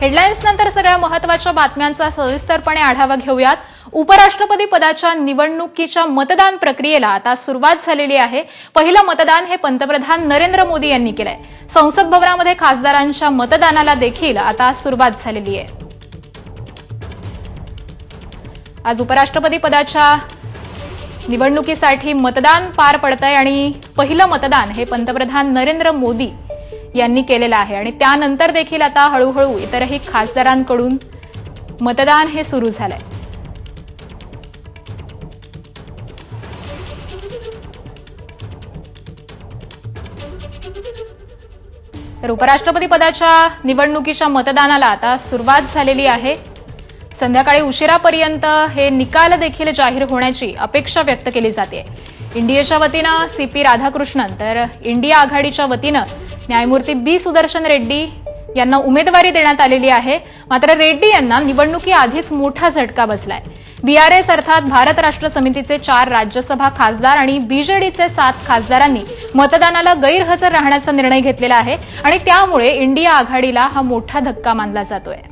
Headlines नंतर सगळ्या महत्त्वाच्या बातम्यांचा सविस्तरपणे आढावा घेऊयात. उपराष्ट्रपती पदाच्या निवडणुकीच्या मतदान प्रक्रियेला आता सुरुवात झालेली आहे. पहिलं मतदान हे पंतप्रधान नरेंद्र मोदी यांनी केलंय. संसद भवनामध्ये खासदारांच्या मतदानाला देखील आता सुरुवात झालेली आहे. आज उपराष्ट्रपती पदाच्या निवडणुकीसाठी मतदान पार पडतंय आणि पहिलं मतदान हे पंतप्रधान नरेंद्र मोदी यांनी केलेलं आहे. आणि त्यानंतर देखील आता हळूहळू इतरही खासदारांकडून मतदान हे सुरू झालंय. तर उपराष्ट्रपती पदाच्या निवडणुकीच्या मतदानाला आता सुरुवात झालेली आहे. संध्याकाळी उशिरापर्यंत हे निकाल देखील जाहीर होण्याची अपेक्षा व्यक्त केली जाते. इंडियाच्या वतीनं सी पी राधाकृष्णन तर इंडिया आघाडीच्या वतीनं न्यायमूर्ती बी सुदर्शन रेड्डी यांना उमेदवारी देण्यात आलेली आहे. मात्र रेड्डी यांना निवडणुकीआधीच मोठा झटका बसलाय. बीआरएस अर्थात भारत राष्ट्र समितीचे चार राज्यसभा खासदार आणि बीजेडीचे सात खासदारांनी मतदानाला गैरहजर राहण्याचा निर्णय घेतलेला आहे आणि त्यामुळे इंडिया आघाडीला हा मोठा धक्का मानला जातोय.